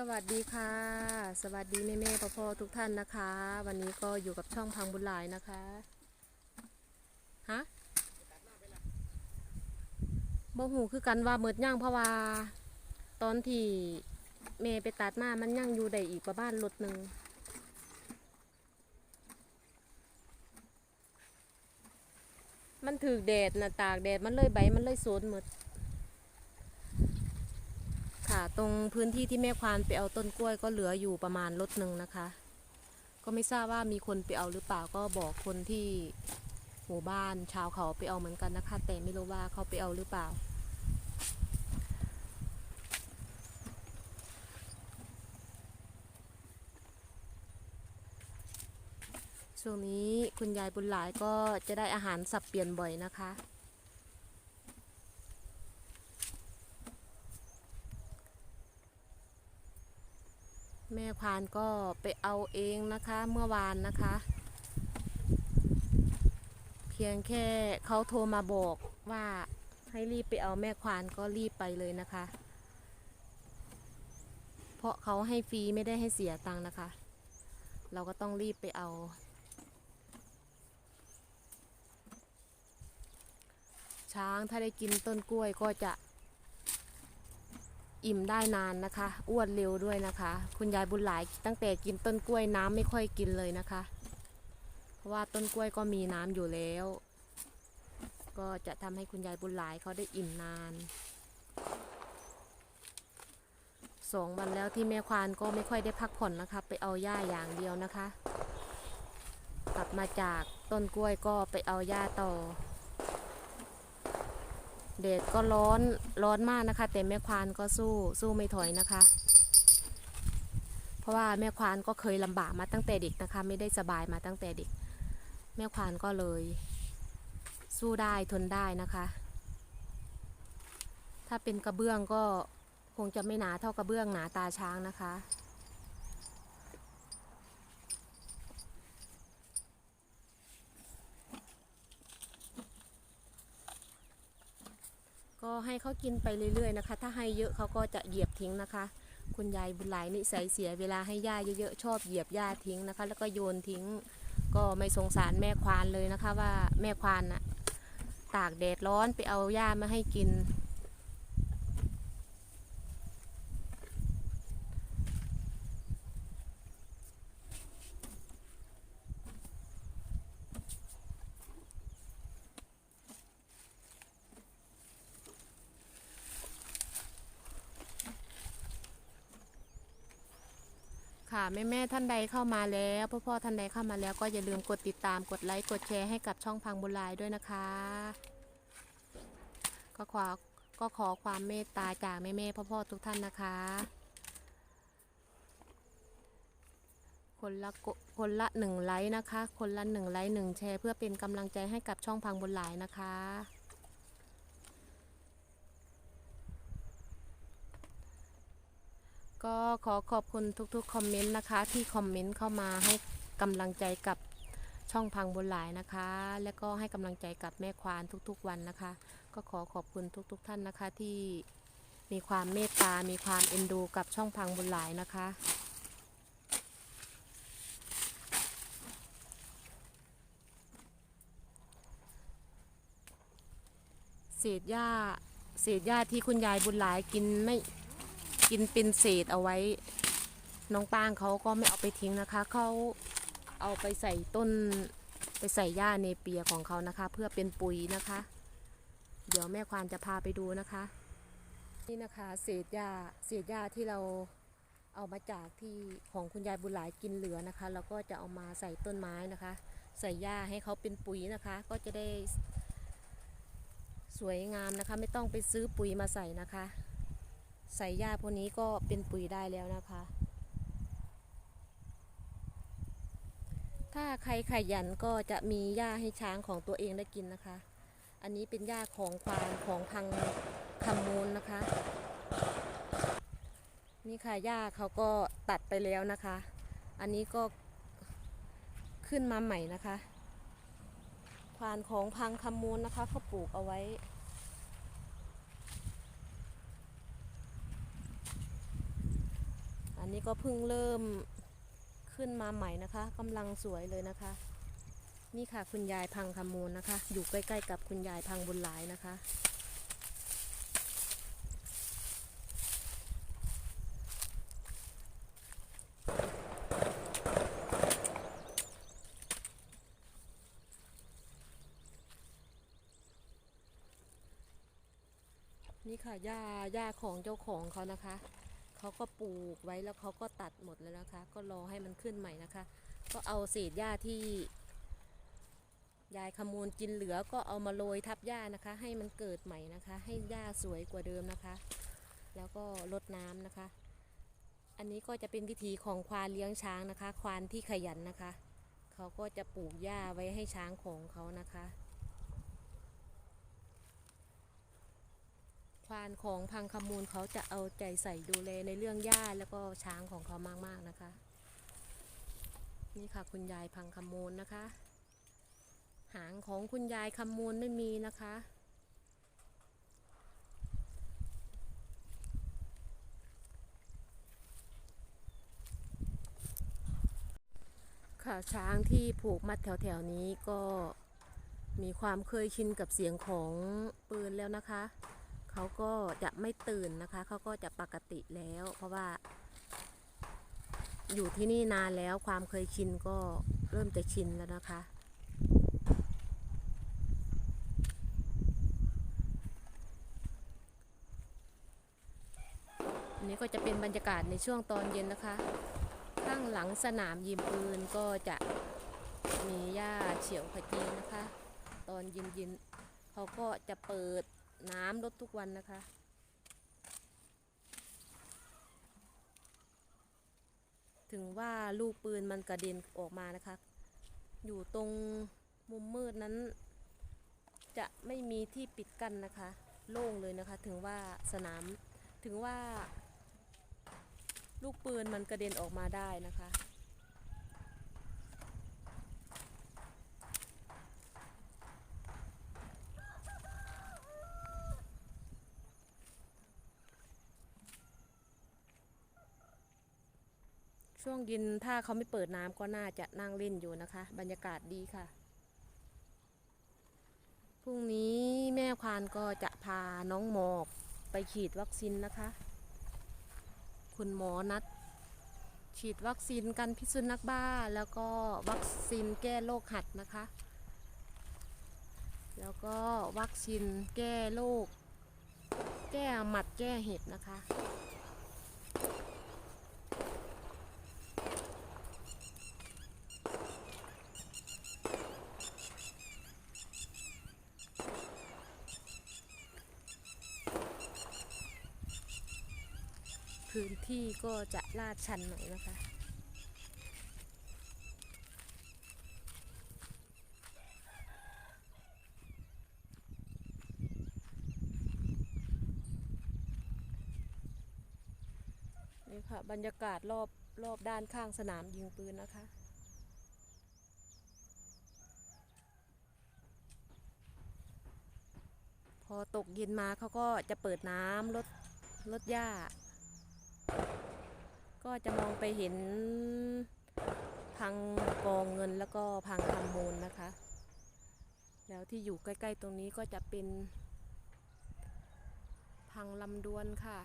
สวัสดีค่ะ สวัสดีแม่แม่พ่อพ่อทุกท่านนะคะ วันนี้ก็อยู่กับช่องพังบุญหลายนะคะฮะบ่หูคือกันว่าเมิดย่างเพราะว่าตอนที่เมย์ไปตัดมามันย่างอยู่ได้อีกประมาณรถหนึ่งมันถือแดดนะตากแดดมันเลยใบมันเลยโซนหมด ค่ะ ตรงพื้นที่ที่แม่ควานไปเอาต้นกล้วยก็เหลืออยู่ประมาณรถหนึ่งนะคะ ก็ไม่ทราบว่ามีคนไปเอาหรือเปล่าก็บอกคนที่หมู่บ้านชาวเขาไปเอาเหมือนกันนะคะ แต่ไม่รู้ว่าเขาไปเอาหรือเปล่า ช่วงนี้คุณยายบุญหลายก็จะได้อาหารสับเปลี่ยนบ่อยนะคะ ม่ควานก็ไปเอาเองนะคะเมื่อวานนะคะ เพียงแค่เขาโทรมาบอกว่าให้รีบไปเอาแม่ควานก็รีบไปเลยนะคะ เพราะเขาให้ฟรีไม่ได้ให้เสียตังค์นะคะ เราก็ต้องรีบไปเอา ช้างถ้าได้กินต้นกล้วยก็จะ อิ่มได้นานนะคะ อ้วนเร็วด้วยนะคะ คุณยายบุญหลายตั้งแต่กินต้นกล้วยน้ำไม่ค่อยกินเลยนะคะ เพราะว่าต้นกล้วยก็มีน้ำอยู่แล้ว ก็จะทำให้คุณยายบุญหลายเขาได้อิ่มนานสองวันแล้วที่แม่ควานก็ไม่ค่อยได้พักผ่อนนะคะ ไปเอาหญ้าอย่างเดียวนะคะ กลับมาจากต้นกล้วยก็ไปเอาหญ้าต่อ แดดก็ร้อนร้อนมากนะคะ แต่แม่ควานก็สู้สู้ไม่ถอยนะคะ เพราะว่าแม่ควานก็เคยลำบากมาตั้งแต่เด็กนะคะ ไม่ได้สบายมาตั้งแต่เด็ก แม่ควานก็เลย สู้ได้ทนได้นะคะ ถ้าเป็นกระเบื้องก็คงจะไม่หนาเท่ากระเบื้องหนาตาช้างนะคะ ก็ให้เขากินไปเรื่อยๆนะคะ ถ้าให้เยอะเขาก็จะเหยียบทิ้งนะคะ คุณยายบุญหลายนิสัยเสียเวลาให้หญ้าเยอะๆชอบเหยียบหญ้าทิ้งนะคะ แล้วก็โยนทิ้ง ก็ไม่สงสารแม่ควานเลยนะคะ ว่าแม่ควานน่ะตากแดดร้อนไปเอาหญ้ามาให้กิน ค่ะแม่แม่ท่านใดเข้ามาแล้วพ่อพ่อท่านใดเข้ามาแล้วก็อย่าลืมกดติดตามกดไลค์กดแชร์ให้กับช่องพังบุญลายด้วยนะคะ ก็ขอก็ขอความเมตตาจากแม่แม่พ่อพ่อทุกท่านนะคะ คนละคนละหนึ่งไลค์นะคะ คนละหนึ่งไลค์หนึ่งแชร์เพื่อเป็นกำลังใจให้กับช่องพังบุญหลายนะคะ ก็ขอขอบคุณทุกๆคอมเมนต์นะคะ ที่คอมเมนต์เข้ามาให้กำลังใจกับช่องพังบนหลายนะคะ และก็ให้กำลังใจกับแม่ควานทุกๆวันนะคะ ก็ขอขอบคุณทุกๆท่านนะคะที่มีความเมตตา มีความเอ็นดูกับช่องพังบนหลายนะคะ เศษหญ้าเศษหญ้าที่คุณยายบุญหลายกินไม่ กินเป็นเศษเอาไว้ น้องปางเขาก็ไม่เอาไปทิ้งนะคะ เขาเอาไปใส่ต้นไปใส่หญ้าเนเปียของเขานะคะ เพื่อเป็นปุ๋ยนะคะ เดี๋ยวแม่ควานจะพาไปดูนะคะ นี่นะคะ เศษหญ้าเศษหญ้าที่เราเอามาจากที่ของคุณยายบุญหลายกินเหลือนะคะเราก็จะเอามาใส่ต้นไม้นะคะ ใส่หญ้าให้เขาเป็นปุ๋ยนะคะ ก็จะได้สวยงามนะคะ ไม่ต้องไปซื้อปุ๋ยมาใส่นะคะ ใส่หญ้าพวกนี้ก็เป็นปุ๋ยได้แล้วนะคะ ถ้าใครขยันก็จะมีหญ้าให้ช้างของตัวเองได้กินนะคะ อันนี้เป็นหญ้าของควานของพังคำมูลนะคะ นี่ค่ะหญ้าเขาก็ตัดไปแล้วนะคะ อันนี้ก็ขึ้นมาใหม่นะคะควานของพังคำมูลนะคะเขาปลูกเอาไว้ นนี้ก็เพิ่งเริ่มขึ้นมาใหม่นะคะกำลังสวยเลยนะคะ นี่ค่ะคุณยายพังคำมูลนะคะ อยู่ใกล้ๆกับคุณยายพังบุญหลายนะคะ นี่ค่ะหญ้าหญ้าของเจ้าของเขานะคะ เขาก็ปลูกไว้แล้วเขาก็ตัดหมดแล้วนะคะ ก็รอให้มันขึ้นใหม่นะคะ ก็เอาเศษหญ้าที่ยายขมูลกินเหลือก็เอามาโรยทับหญ้านะคะ ให้มันเกิดใหม่นะคะ ให้หญ้าสวยกว่าเดิมนะคะ แล้วก็รดน้ำนะคะ อันนี้ก็จะเป็นวิธีของควานเลี้ยงช้างนะคะ ควานที่ขยันนะคะ เขาก็จะปลูกหญ้าไว้ให้ช้างของเขานะคะ ควานของพังขมูลเขาจะเอาใจใส่ดูแลในเรื่องหญ้าแล้วก็ช้างของเขามากๆนะคะ นี่ค่ะคุณยายพังขมูลนะคะ หางของคุณยายคำมูลไม่มีนะคะค่ะช้างที่ผูกมัดแถวๆนี้ก็มีความเคยชินกับเสียงของปืนแล้วนะคะ เขาก็จะไม่ตื่นนะคะ เขาก็จะปกติแล้ว เพราะว่า อยู่ที่นี่นานแล้วความเคยชินก็เริ่มจะชินแล้วนะคะอันนี้ก็จะเป็นบรรยากาศในช่วงตอนเย็นนะคะ ข้างหลังสนามยิมปืนก็จะมีหญ้าเฉียวขจีนะคะ ตอนเย็นๆเขาก็จะเปิด น้ำรดทุกวันนะคะ ถึงว่าลูกปืนมันกระเด็นออกมานะคะ อยู่ตรงมุมมืดนั้น จะไม่มีที่ปิดกั้นนะคะ โล่งเลยนะคะ ถึงว่าสนาม ถึงว่า ลูกปืนมันกระเด็นออกมาได้นะคะ ช่วงเย็นถ้าเขาไม่เปิดน้ำก็น่าจะนั่งเล่นอยู่นะคะ บรรยากาศดีค่ะ พรุ่งนี้แม่ควานก็จะพาน้องหมอกไปฉีดวัคซีนนะคะ คุณหมอนัด ฉีดวัคซีนกันพิษสุนัขบ้า แล้วก็วัคซีนแก้โรคหัดนะคะ แล้วก็วัคซีนแก้โรคแก้หมัดแก้เห็บนะคะ พื้นที่ก็จะลาดชันหน่อยนะคะ นี่ค่ะ บรรยากาศรอบรอบด้านข้างสนามยิงปืนนะคะพอตกเย็นมาเขาก็จะเปิดน้ำลดลดหญ้า ก็จะมองไปเห็นพังกองเงินแล้วก็พังคำมูลนะคะ แล้วที่อยู่ใกล้ ๆ ตรงนี้ก็จะเป็นพังลำดวนค่ะ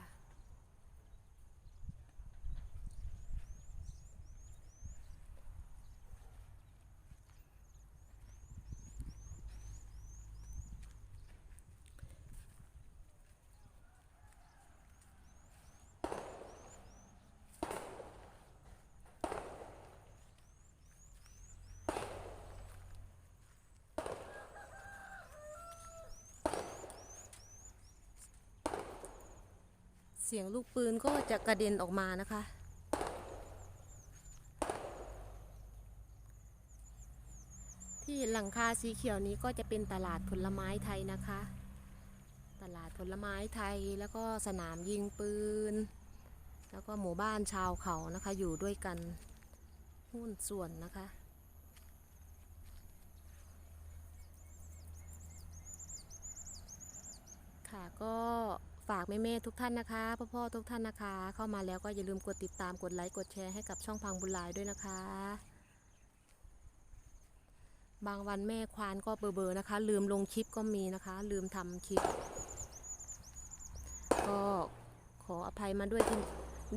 สียงลูกปืนก็จะกระเด็นออกมานะคะ ที่หลังคาสีเขียวนี้ก็จะเป็นตลาดผลไม้ไทยนะคะ ตลาดผลไม้ไทยแล้วก็สนามยิงปืน แล้วก็หมู่บ้านชาวเขานะคะ อยู่ด้วยกันหุ้นส่วนนะคะค่ะก็ ฝากแม่ๆทุกท่านนะคะพ่อพ่อๆทุกท่านนะคะ เข้ามาแล้วก็อย่าลืมกดติดตามกดไลค์กดแชร์ให้กับช่องพังบุญลายด้วยนะคะ บางวันแม่ควานก็เบอร์ๆนะคะ ลืมลงคลิปก็มีนะคะ ลืมทำคลิป ก็ขออภัยมาด้วยที่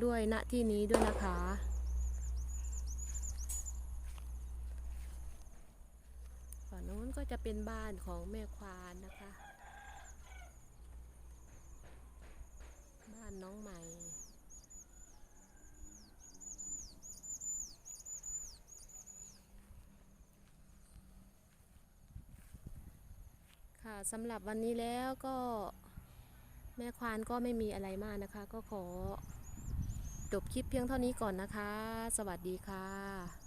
ด้วยณที่นี้ด้วยนะคะฝั่งนู้นก็จะเป็นบ้านของแม่ควานนะคะานน้องใหม่ค่ะสำหรับวันนี้แล้วก็แม่ควานก็ไม่มีอะไรมากนะคะ ก็ขอจบคลิปเพียงเท่านี้ก่อนนะคะ สวัสดีค่ะ